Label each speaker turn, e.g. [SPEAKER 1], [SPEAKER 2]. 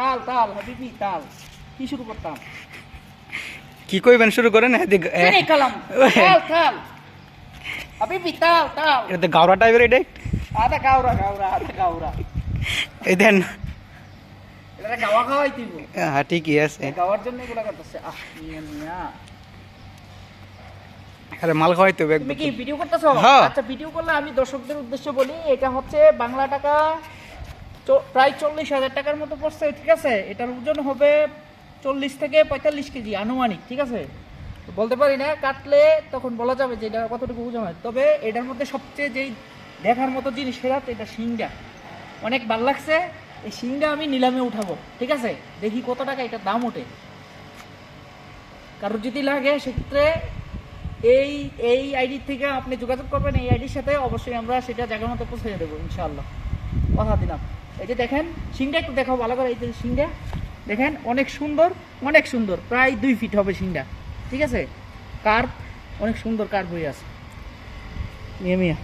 [SPEAKER 1] তাল তাল হাবিবি তাল। কি শুরু করতাম?
[SPEAKER 2] কি কইবেন শুরু করেন?
[SPEAKER 1] চিনি তাল তাল। হাবিবি তাল তাল।
[SPEAKER 2] এটা গাওরা টাইপের এটা
[SPEAKER 1] গাওরা গাওরা গাওরা।
[SPEAKER 2] এই দেন।
[SPEAKER 1] এটা গাওয়া খাওয়াই দিব।
[SPEAKER 2] হ্যাঁ ঠিকই আছে।
[SPEAKER 1] গাওয়ার জন্য এগুলো করতেছে। আহ মিয়া মিয়া।
[SPEAKER 2] আরে মাল খাওয়াইতে হবে
[SPEAKER 1] তুমি কি ভিডিও করতেছো?
[SPEAKER 2] হ্যাঁ।
[SPEAKER 1] আচ্ছা ভিডিও করলে আমি দর্শকদের উদ্দেশ্যে বলি এটা হচ্ছে বাংলা টাকা প্রায় চল্লিশ হাজার টাকার মতো পড়ছে, ঠিক আছে? এটার ওজন হবে চল্লিশ থেকে পঁয়তাল্লিশ কেজি আনুমানিক, ঠিক আছে? বলতে পারি না, কাটলে তখন বলা যাবে যে এটা কতটুকু ওজন হয়। তবে এটার মধ্যে সবচেয়ে যেই দেখার মতো জিনিস সেটা এটা শিংটা অনেক ভালো লাগছে, এই শিংটা আমি নিলামে উঠাবো, ঠিক আছে? দেখি কত টাকা এটার দাম ওঠে। কারোর যদি লাগে সেক্ষেত্রে এই এই আইডি থেকে আপনি যোগাযোগ করবেন, এই আইডির সাথে অবশ্যই আমরা সেটা জায়গার মতো পৌঁছে দেবো, ইনশাআল্লাহ। কথা দিলাম। এই যে দেখেন সিংটা একটু দেখাও ভালো করে, এই যে সিংটা দেখেন, অনেক সুন্দর অনেক সুন্দর, প্রায় দুই ফিট হবে সিংটা ঠিক আছে? কার্ভ অনেক সুন্দর কার্ভ হয়ে আছে। মিয়া মিয়া